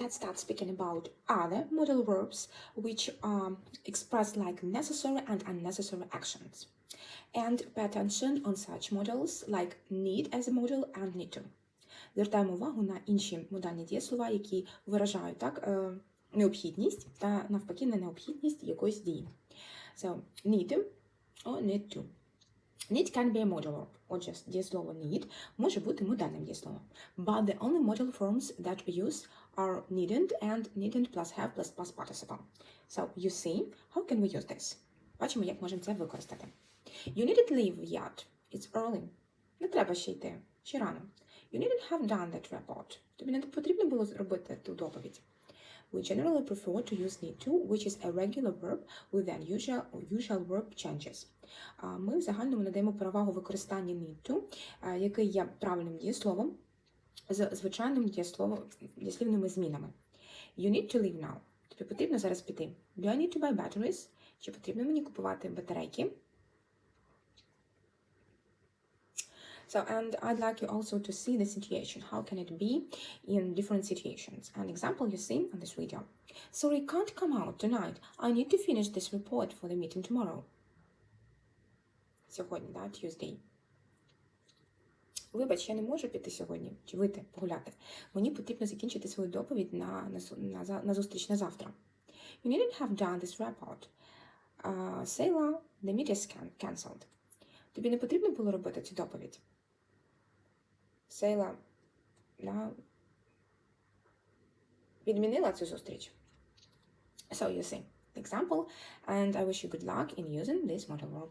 let's start speaking about other modal verbs which um, express like necessary and unnecessary actions. And pay attention on such modals like need as a modal and need to. Звертаємо увагу на інші модальні дієслова, які виражають так е, необхідність та навпаки не необхідність якоїсь дії. So, need or need to. Need can be a modal verb. Отже, дієслово need може бути модальним дієсловом. But the only modal forms that we use are needn't and needn't plus have plus past participle. So, you see, how can we use this? Бачимо, як можемо це використати. You needn't leave yet. It's early. Не треба ще йти. Ще рано. You needn't have done that report. Тобі не потрібно було зробити ту доповідь. We generally prefer to use need to, which is a regular verb with unusual usual verb changes. Ми в загальному надаємо перевагу використанню need to, який є правильним дієсловом з звичайним дієсловом, дієслівними змінами. You need to leave now. Тобі потрібно зараз піти. Do I need to buy batteries? Чи потрібно мені купувати батарейки? So, and I'd like you also to see the situation. How can it be in different situations? An example you see on this video. Sorry, can't come out tonight. I need to finish this report for the meeting tomorrow. Сьогодні, да, Tuesday. Вибач, я не можу піти сьогодні чи вийти погуляти. Мені потрібно закінчити свою доповідь на, на, зу- на, за- на зустріч на завтра. You needn't have done this report. Uh, Sayla, the meeting is can- cancelled. Тобі не потрібно було робити цю доповідь. Сейла на... відмінила цю зустріч. So you see, example, and I wish you good luck in using this model verb.